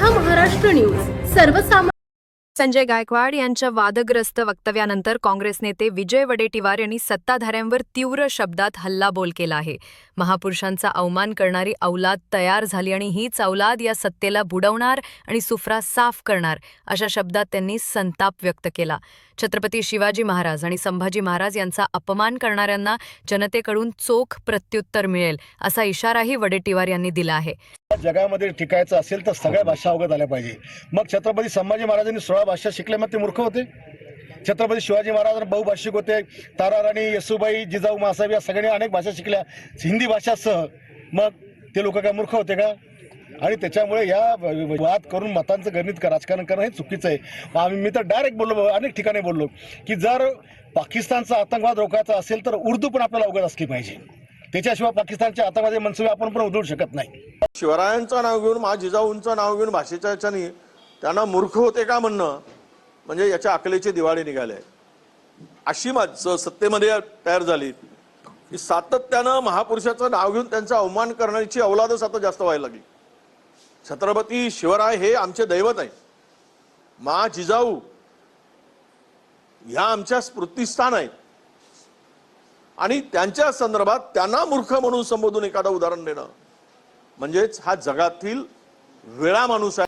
हा महाराष्ट्र न्यूज. सर्वसामान्य संजय गायकवाड यांच्या वादग्रस्त वक्तव्यानंतर काँग्रेस नेते विजय वडेट्टीवार यांनी सत्ताधाऱ्यांवर तीव्र शब्दात हल्लाबोल केला आहे. महापुरुषांचा अवमान करणारी औलाद तयार झाली आणि हीच अवलाद या सत्तेला बुडवणार आणि सुफरा साफ करणार अशा शब्दात त्यांनी संताप व्यक्त केला. छत्रपती शिवाजी महाराज आणि संभाजी महाराज यांचा अपमान करणाऱ्यांना जनतेकडून चोख प्रत्युत्तर मिळेल असा इशाराही वडेट्टीवार यांनी दिला आहे. जगामध्ये टिकायचं असेल तर सगळ्या भाषा अवगत आल्या पाहिजे. मग छत्रपती संभाजी महाराजांनी सोळा भाषा शिकल्या मग ते मूर्ख होते? छत्रपती शिवाजी महाराज बहुभाषिक होते. ताराराणी येसुबाई जिजाऊ मासाहेब या सगळ्यांनी अनेक भाषा शिकल्या. हिंदी भाषासह मग ते लोक काय मूर्ख होते का? आणि त्याच्यामुळे या वाद करून मतांचं गणित का राजकारण करणं हे चुकीचं आहे. आम्ही मी तर डायरेक्ट बोललो अनेक ठिकाणी बोललो की जर पाकिस्तानचा आतंकवाद रोखायचा असेल तर उर्दू पण आपल्याला अवगत असली पाहिजे. त्याच्याशिवाय पाकिस्तानच्या आतंकवादी मनसुबे आपण पण उधळू शकत नाही. शिवरायांचं नाव घेऊन मा जिजाऊंचं नाव घेऊन भाषेच्या ह्याच्यानी त्यांना मूर्ख होते का म्हणणं? म्हणजे याच्या अकलेची दिवाळी निघाली आहे. अशी माणसं सत्तेमध्ये तयार झाली. की सातत्यानं महापुरुषाचं नाव घेऊन त्यांचा अवमान करण्याची अवलादच आता जास्त व्हायला लागली. छत्रपती शिवराय हे आमचे दैवत आहे मा जिजाऊ ह्या आमच्या स्मृतिस्थान आहेत. आणि त्यांच्या संदर्भात त्यांना मूर्ख म्हणून संबोधून एखादं उदाहरण देणं. म्हणजेच हा जगातील वेळा माणूस आहे.